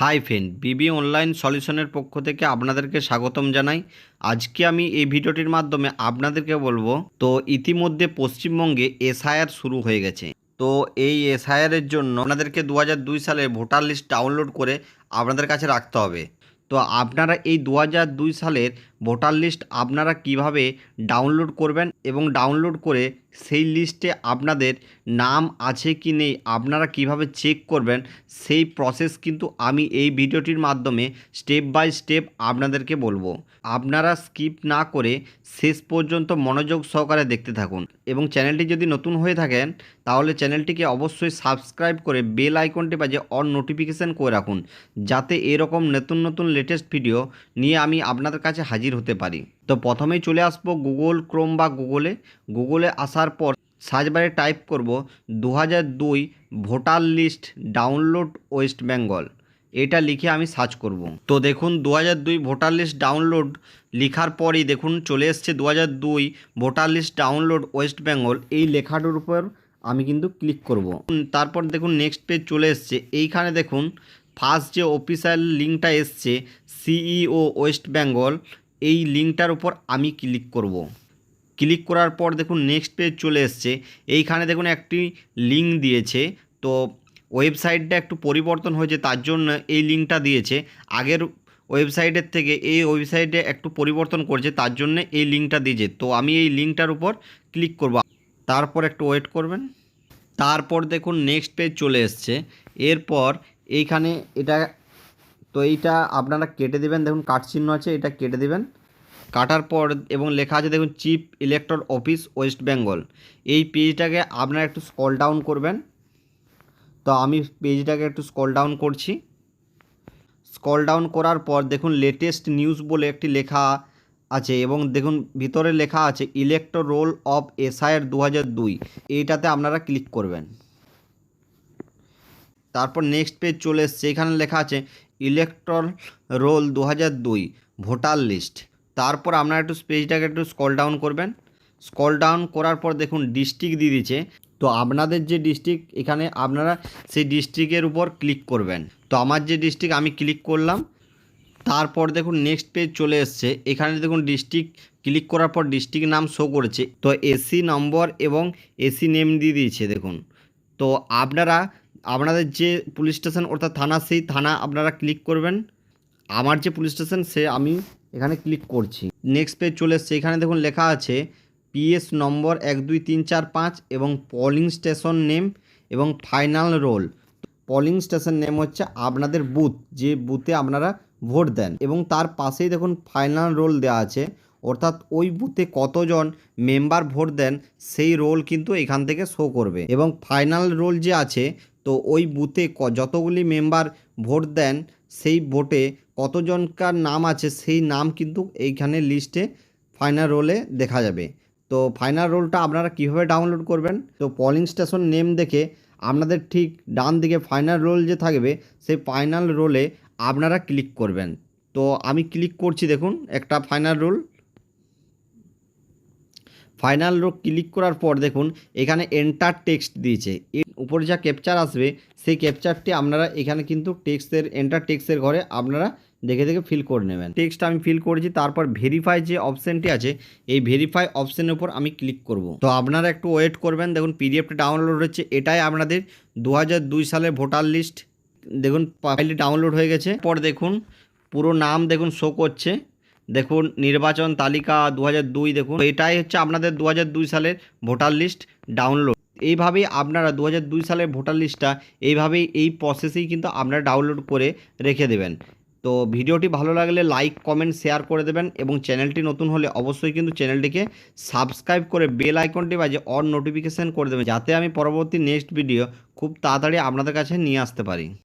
High friend BB online সলিউশনের পক্ষ থেকে আপনাদেরকে স্বাগতম জানাই। আজকে আমি এই ভিডিওটির মাধ্যমে আপনাদেরকে বলব, তো ইতিমধ্যে পশ্চিমবঙ্গে এসআইআর শুরু হয়ে গেছে। তো এই এসআইআরের জন্য আপনাদেরকে দু দুই সালে ভোটার লিস্ট ডাউনলোড করে আপনাদের কাছে রাখতে হবে। তো আপনারা এই দু দুই সালের ভোটার লিস্ট আপনারা কীভাবে ডাউনলোড করবেন এবং ডাউনলোড করে সেই লিস্টে আপনাদের নাম আছে কি নেই, আপনারা কীভাবে চেক করবেন, সেই প্রসেস কিন্তু আমি এই ভিডিওটির মাধ্যমে স্টেপ বাই স্টেপ আপনাদেরকে বলব। আপনারা স্কিপ না করে শেষ পর্যন্ত মনোযোগ সহকারে দেখতে থাকুন এবং চ্যানেলটি যদি নতুন হয়ে থাকেন, তাহলে চ্যানেলটিকে অবশ্যই সাবস্ক্রাইব করে বেল আইকনটি বাজে অন নোটিফিকেশান করে রাখুন, যাতে এরকম নতুন নতুন লেটেস্ট ভিডিও নিয়ে আমি আপনাদের কাছে হাজির হতে পারি। তো প্রথমেই চলে আসব গুগল ক্রোম বা গুগলে গুগলে আসার পর সার্চবারে টাইপ করব দু হাজার দুই voter list download West Bengal. এটা লিখে আমি সার্চ করব। তো দেখুন দু হাজার দুই ভোটার লিস্ট ডাউনলোড লেখার পরই দেখুন চলে এসছে দু হাজার দুই voter list download West Bengal. এই লেখাটার উপর আমি কিন্তু ক্লিক করব। তারপর দেখুন নেক্সট পেজ চলে এসছে। এইখানে দেখুন ফার্স্ট যে অফিসিয়াল লিঙ্কটা এসছে, সিইও ওয়েস্ট বেঙ্গল। এই লিঙ্কটার উপর আমি ক্লিক করব। ক্লিক করার পর দেখুন নেক্সট পেজ চলে এসছে। এইখানে দেখুন একটি লিঙ্ক দিয়েছে। তো ওয়েবসাইটটা একটু পরিবর্তন হয়েছে, তার জন্য এই লিঙ্কটা দিয়েছে। আগের ওয়েবসাইটের থেকে এই ওয়েবসাইটে একটু পরিবর্তন করছে, তার জন্য এই লিঙ্কটা দিয়েছে। তো আমি এই লিঙ্কটার উপর ক্লিক করব। তারপর একটু ওয়েট করবেন। তারপর দেখুন নেক্সট পেজ চলে এসছে। এরপর এইখানে এটা তো এইটা আপনারা কেটে দেবেন। দেখুন কাট চিহ্ন আছে, এটা কেটে দেবেন। কাটার পর এবং লেখা আছে, দেখুন, chief electoral office, West Bengal. এই পেজটাকে আপনারা একটু স্কল ডাউন করবেন। তো আমি পেজটাকে একটু স্কল ডাউন করছি। স্কল ডাউন করার পর দেখুন লেটেস্ট নিউজ বলে একটি লেখা আছে এবং দেখুন, ভিতরে লেখা আছে ইলেকট্রো রোল অফ এসআইয়ের দু হাজার দুই। এইটাতে আপনারা ক্লিক করবেন। তারপর নেক্সট পেজ চলে এসছে, এখানে লেখা আছে ইলেকট্রল রোল দু দুই ভোটার লিস্ট তারপর আপনারা একটু পেজটাকে একটু স্কল ডাউন করবেন। স্কল ডাউন করার পর দেখুন ডিস্ট্রিক্ট দিয়ে দিচ্ছে তো আপনাদের যে ডিস্ট্রিক্ট এখানে আপনারা সেই ডিস্ট্রিক্টের উপর ক্লিক করবেন। তো আমার যে ডিস্ট্রিক্ট আমি ক্লিক করলাম। তারপর দেখুন নেক্সট পেজ চলে এসছে। এখানে দেখুন ডিস্ট্রিক্ট ক্লিক করার পর ডিস্ট্রিক্ট নাম শো করেছে। তো এসি নম্বর এবং এসি নেম দিয়ে দিয়েছে, দেখুন। তো আপনারা আপনাদের যে পুলিশ স্টেশন, অর্থাৎ থানা, সেই থানা আপনারা ক্লিক করবেন। আমার যে পুলিশ স্টেশন, সে আমি এখানে ক্লিক করছি। নেক্সট পেজ চলে এসছে। এখানে দেখুন লেখা আছে পিএস নম্বর এক দুই তিন চার পাঁচ এবং পলিং স্টেশন নেম এবং final roll polling station name হচ্ছে আপনাদের বুথ যে বুথে আপনারা ভোট দেন। এবং তার পাশেই দেখুন ফাইনাল রোল দেওয়া আছে। অর্থাৎ ওই বুথে কতজন মেম্বার ভোট দেন, সেই রোল কিন্তু এখান থেকে শো করবে। এবং ফাইনাল রোল যে আছে তো ওই বুথে ক- যতগুলি মেম্বার ভোট দেন, সেই ভোটে কতজনকার নাম আছে, সেই নাম কিন্তু এইখানে লিস্টে ফাইনাল রোলে দেখা যাবে। তো ফাইনাল রোলটা আপনারা কীভাবে ডাউনলোড করবেন? তো পলিং স্টেশন নেম দেখে আপনাদের ঠিক ডান দিকে ফাইনাল রোল যে থাকবে, সেই ফাইনাল রোলে আপনারা ক্লিক করবেন। তো আমি ক্লিক করছি দেখুন, একটা final roll final roll click করার পর দেখুন, এখানে এন্টার টেক্সট দিয়েছে। উপরে যা ক্যাপচার আসবে, সেই ক্যাপচারটি আপনারা এখানে কিন্তু টেক্সটের এন্টার টেক্সটের ঘরে আপনারা দেখে দেখে ফিল করে নেবেন। টেক্সট আমি ফিল করেছি, তারপর ভেরিফাই যে অপশানটি আছে, এই ভেরিফাই অপশানের উপর আমি ক্লিক করব। তো আপনারা একটু ওয়েট করবেন, দেখুন পিডিএফটা ডাউনলোড হচ্ছে এটাই আপনাদের দু সালের ভোটার লিস্ট দেখুন ফাইলটি ডাউনলোড হয়ে গেছে। পর দেখুন, পুরো নাম দেখুন শো করছে, দেখুন নির্বাচন তালিকা দু দেখুন। এটাই হচ্ছে আপনাদের দু সালের ভোটার লিস্ট ডাউনলোড এইভাবেই আপনারা দু দুই সালের ভোটার লিস্টটা এইভাবেই এই প্রসেসেই কিন্তু আপনারা ডাউনলোড করে রেখে দেবেন। তো ভিডিওটি ভালো লাগলে লাইক কমেন্ট শেয়ার করে দেবেন এবং চ্যানেলটি নতুন হলে অবশ্যই কিন্তু চ্যানেলটিকে সাবস্ক্রাইব করে বেল আইকনটি বাজে অন নোটিফিকেশান করে দেবেন, যাতে আমি পরবর্তী নেক্সট ভিডিও খুব তাড়াতাড়ি আপনাদের কাছে নিয়ে আসতে পারি।